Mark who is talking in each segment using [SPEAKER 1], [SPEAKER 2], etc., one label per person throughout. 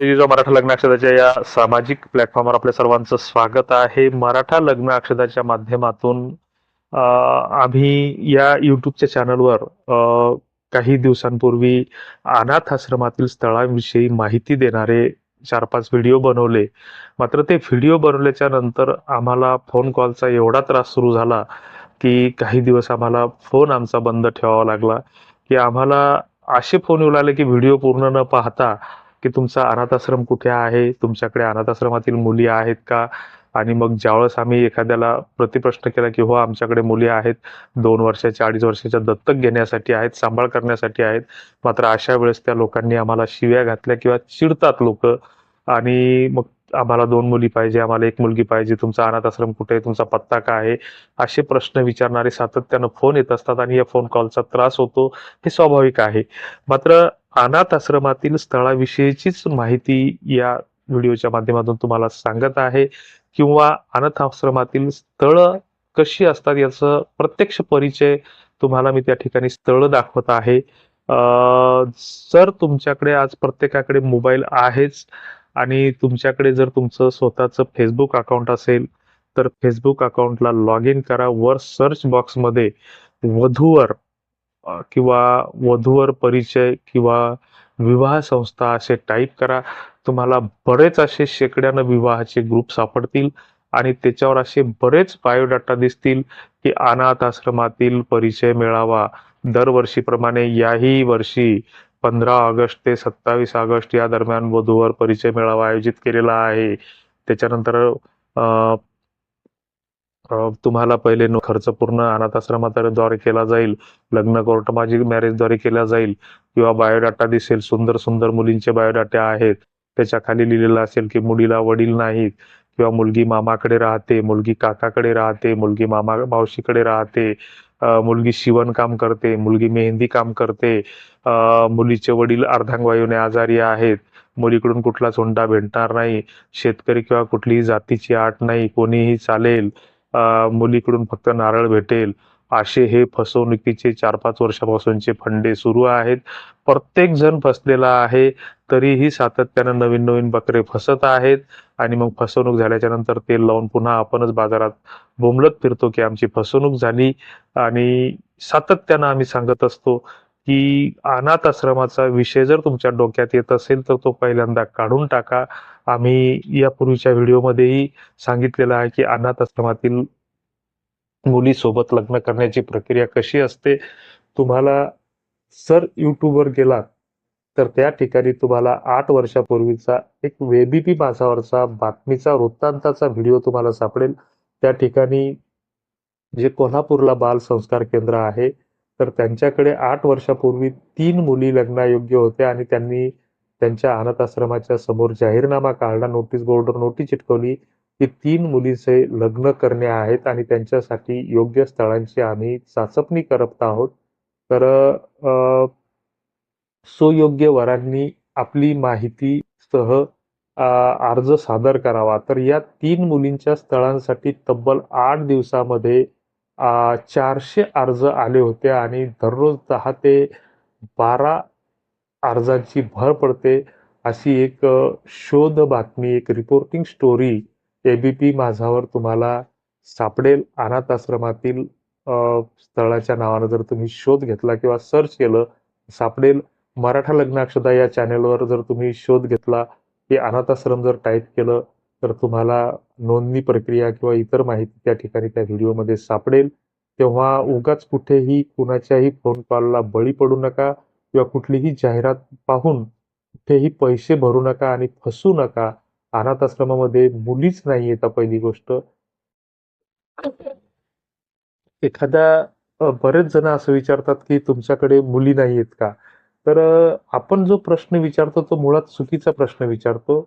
[SPEAKER 1] जो मराठा लग्न अक्षदाच्या या सामाजिक प्लॅटफॉर्मवर आपल्या सर्वांचं स्वागत आहे. मराठा लग्न अक्षदाच्या माध्यमातून आम्ही या युट्यूबच्या चॅनलवर अ, काही दिवसांपूर्वी अनाथ आश्रमातील स्थळांविषयी माहिती देणारे चार पाच व्हिडिओ बनवले. मात्र ते व्हिडिओ बनवल्याच्या नंतर आम्हाला फोन कॉलचा एवढा त्रास सुरू झाला की काही दिवस आम्हाला फोन आमचा बंद ठेवावा लागला. की आम्हाला असे फोन येऊ लागले की व्हिडिओ पूर्ण न पाहता की तुमचा अनाथ आश्रम कुठे आहे? तुमच्याकडे अनाथ आश्रमातील मुली आहेत का? आणि मग ज्यावेळेस आम्ही एखाद्याला प्रतिप्रश्न केला की हो आमच्याकडे मुली आहेत दोन वर्षाच्या अडीच वर्षाच्या दत्तक घेण्यासाठी आहेत सांभाळ करण्यासाठी आहेत मात्र अशा वेळेस त्या लोकांनी आम्हाला शिव्या घातल्या किंवा चिडतात लोक. आणि मग आम्हाला दोन मुली पाहिजे आम्हाला एक मुलगी पाहिजे तुमचा अनाथ आश्रम कुठे आहे? तुमचा पत्ता काय आहे? असे प्रश्न विचारणारे सातत्यानं फोन येत असतात आणि या फोन कॉलचा त्रास होतो हे स्वाभाविक आहे. मात्र अनाथ आश्रमातील स्थळाविषयीचीच माहिती या व्हिडिओच्या माध्यमातून तुम्हाला सांगत आहे. किंवा अनाथ आश्रमातील स्थळ कशी असतात याचं प्रत्यक्ष परिचय तुम्हाला मी त्या ठिकाणी स्थळ दाखवत आहे. जर तुमच्याकडे आज प्रत्येकाकडे मोबाईल आहेच आणि तुमच्याकडे जर तुमचं स्वतःचं फेसबुक अकाउंट असेल तर फेसबुक अकाउंटला लॉग इन करा. वर सर्च बॉक्समध्ये वधूवर किंवा वधूवर परिचय किंवा विवाह संस्था असे टाईप करा. तुम्हाला बरेच असे शेकड्यानं विवाहाचे ग्रुप सापडतील आणि त्याच्यावर असे बरेच बायोडाटा दिसतील की अनाथ आश्रमातील परिचय मिळावा दरवर्षीप्रमाणे याही वर्षी पंधरा ऑगस्ट ते सत्तावीस ऑगस्ट या दरम्यान वधूवर परिचय मेळावा आयोजित केलेला आहे. त्याच्यानंतर तुम्हाला पहिले खर्च पूर्ण अनाथ आश्रमाद्वारे केला जाईल. लग्न कोर्ट माझी मॅरेजद्वारे केला जाईल. किंवा बायोडाटा दिसेल सुंदर सुंदर मुलींचे बायोडाटे आहेत. त्याच्याखाली लिहिलेलं असेल की मुलीला वडील नाहीत. किंवा मुलगी मामाकडे राहते मुलगी काकाकडे राहते मुलगी मामा मावशीकडे राहते. मुलगी शिवणकाम करते मुलगी मेहंदी काम करते. मुलीचे वडील अर्धांगवायूने आजारी आहेत. मुलीकडून कुठलाच हुंडा भेटणार नाही. शेतकरी किंवा कुठलीही जातीची आट नाही. कोणीही चालेल. मुलीकडून फक्त नारळ भेटेल असे हे फसवणुकीचे चार पाच वर्षापासूनचे फंडे सुरू आहेत. प्रत्येक जण फसलेला आहे तरीही सातत्यानं नवीन नवीन बकरे फसत आहेत. आणि मग फसवणूक झाल्याच्यानंतर ते लावून पुन्हा आपणच बाजारात बोंबलत फिरतो की आमची फसवणूक झाली. आणि सातत्यानं आम्ही सांगत असतो की अनाथ आश्रमाचा विषय जर तुमच्या डोक्यात येत असेल तर तो पहिल्यांदा काढून टाका. आम्ही यापूर्वीच्या व्हिडिओमध्येही सांगितलेलं आहे की अनाथ आश्रमातील मुलीसोबत लग्न करण्याची प्रक्रिया कशी असते. तुम्हाला सर यूट्यूबवर गेलात तर त्या ठिकाणी तुम्हाला आठ वर्षापूर्वीचा एक वेबीपी माझावरचा बातमीचा वृत्तांताचा व्हिडिओ तुम्हाला सापडेल. त्या ठिकाणी जे कोल्हापूरला बाल संस्कार केंद्र आहे तर त्यांच्याकडे आठ वर्षापूर्वी तीन मुली लग्नायोग्य होत्या आणि त्यांनी त्यांच्या अनाथ आश्रमाच्या समोर जाहीरनामा काढला नोटीस बोर्डवर नोटीस चिटकवली की तीन मुलीचे लग्न करणे आहेत आणि त्यांच्यासाठी योग्य स्थळांची आम्ही चाचपणी करत आहोत. तर सुयोग्य वरांनी आपली माहिती सह अर्ज सादर करावा. तर या तीन मुलींच्या स्थळांसाठी तब्बल आठ दिवसामध्ये चारशे अर्ज आले होते आणि दररोज दहा ते बारा अर्जांची भर पडते अशी एक शोध बातमी एक reporting story A B P माझावर तुम्हाला सापडेल. अनाथ आश्रमातील स्थळाच्या नावानं जर तुम्ही शोध घेतला किंवा सर्च केलं सापडेल. मराठा लग्नाक्षदा या चॅनेलवर जर तुम्ही शोध घेतला की अनाथ आश्रम जर टाईप केलं तर तुम्हाला नोंदणी प्रक्रिया किंवा इतर माहिती त्या ठिकाणी त्या व्हिडिओमध्ये सापडेल. तेव्हा उगाच कुठेही कुणाच्याही फोन कॉलला बळी पडू नका किंवा कुठलीही जाहिरात पाहून कुठेही पैसे भरू नका आणि फसू नका. अनाथ आश्रमामध्ये मुलीच नाही येतात पहिली गोष्ट. एखादा बरेच जण असं विचारतात की तुमच्याकडे मुली नाही आहेत का? तर आपण जो प्रश्न विचारतो तो मुळात चुकीचा प्रश्न विचारतो.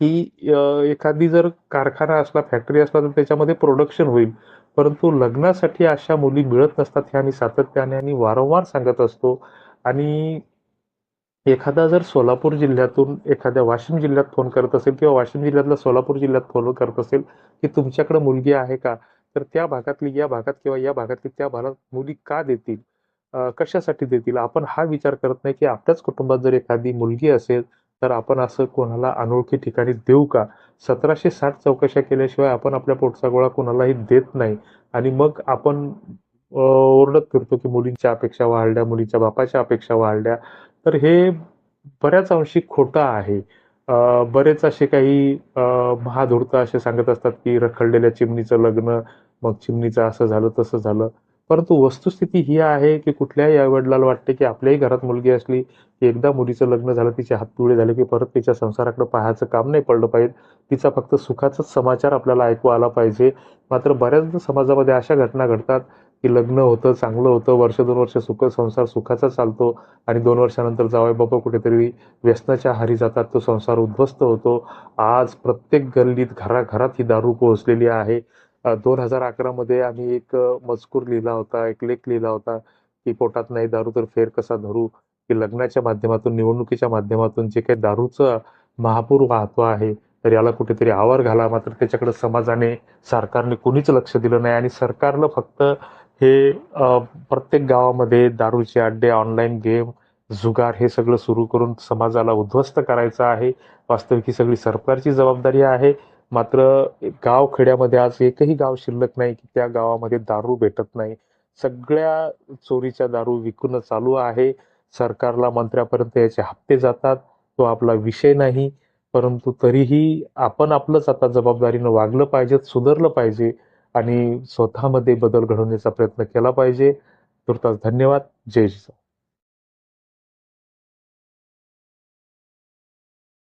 [SPEAKER 1] की एखादी जर कारखाना असला फॅक्टरी असला तर त्याच्यामध्ये प्रोडक्शन होईल. परंतु लग्नासाठी अशा मुली मिळत नसतात हे आम्ही सातत्याने आणि वारंवार सांगत असतो. आणि एखादा जर सोलापूर जिल्ह्यातून एखाद्या वाशिम जिल्ह्यात फोन करत असेल किंवा वाशिम जिल्ह्यातला सोलापूर जिल्ह्यात फोन करत असेल की तुमच्याकडे मुलगी आहे का? तर त्या भागातली या भागात किंवा या भागातली त्या भागात मुली का देतील? कशासाठी देतील? आपण हा विचार करत नाही की आपल्याच कुटुंबात जर एखादी मुलगी असेल तर आपण असं कोणाला अनोळखी ठिकाणी देऊ का? सतराशे साठ चौकशा केल्याशिवाय आपण आपल्या पोटचा गोळा कोणालाही देत नाही. आणि मग आपण ओरडत फिरतो की मुलींच्या अपेक्षा वाढल्या मुलीच्या बापाच्या अपेक्षा वाढल्या. तर हे बऱ्याच अंशी खोटं आहे. बरेच असे काही महाधूर्त असे सांगत असतात की रखडलेल्या चिमणीचं लग्न मग चिमणीचं असं झालं तसं झालं. परंतु वस्तुस्थिती ही आहे की कुठल्याही आईवडिलाला वाटते की आपल्याही घरात मुलगी असली की एकदा मुलीचं लग्न झालं तिचे हात पिवळे झाले की परत तिच्या संसाराकडे पाहायचं काम नाही पडलं पाहिजे. तिचा फक्त सुखाचाच समाचार आपल्याला ऐकू आला पाहिजे. मात्र बऱ्याचदा समाजामध्ये अशा घटना घडतात की लग्न होतं चांगलं होतं वर्ष दोन वर्ष सुख संसार सुखाचा चालतो आणि दोन वर्षानंतर जावाय बाबा कुठेतरी व्यसनाच्या आहारी जातात तो संसार उद्ध्वस्त होतो. आज प्रत्येक गल्लीत घराघरात ही दारू पोहोचलेली आहे. दोन हजार अकरामध्ये आम्ही एक मजकूर लिहिला होता एक लेख लिहिला होता की पोटात नाही दारू तर फेर कसा धरू? की लग्नाच्या माध्यमातून निवडणुकीच्या माध्यमातून जे काही दारूचं महापूर वाहतो आहे तर याला कुठेतरी आवर घाला. मात्र त्याच्याकडे समाजाने सरकारने कुणीच लक्ष दिलं नाही आणि सरकारनं फक्त हे प्रत्येक गावामध्ये दारूचे अड्डे ऑनलाईन गेम जुगार हे सगळं सुरू करून समाजाला उद्ध्वस्त करायचं आहे. वास्तविक ही सगळी सरकारची जबाबदारी आहे. मात्र गाव खेड्यामध्ये आज एकही गाव शिल्लक नाही की त्या गावामध्ये दारू भेटत नाही. सगळ्या चोरीच्या दारू विकून चालू आहे. सरकारला मंत्र्यापर्यंत याचे हप्ते जातात. तो आपला विषय नाही. परंतु तरीही आपण आपलंच आता जबाबदारीनं वागलं पाहिजे सुधारलं पाहिजे आणि स्वतःमध्ये बदल घडवण्याचा प्रयत्न केला पाहिजे. तुर्तास धन्यवाद. जय जिजाऊ.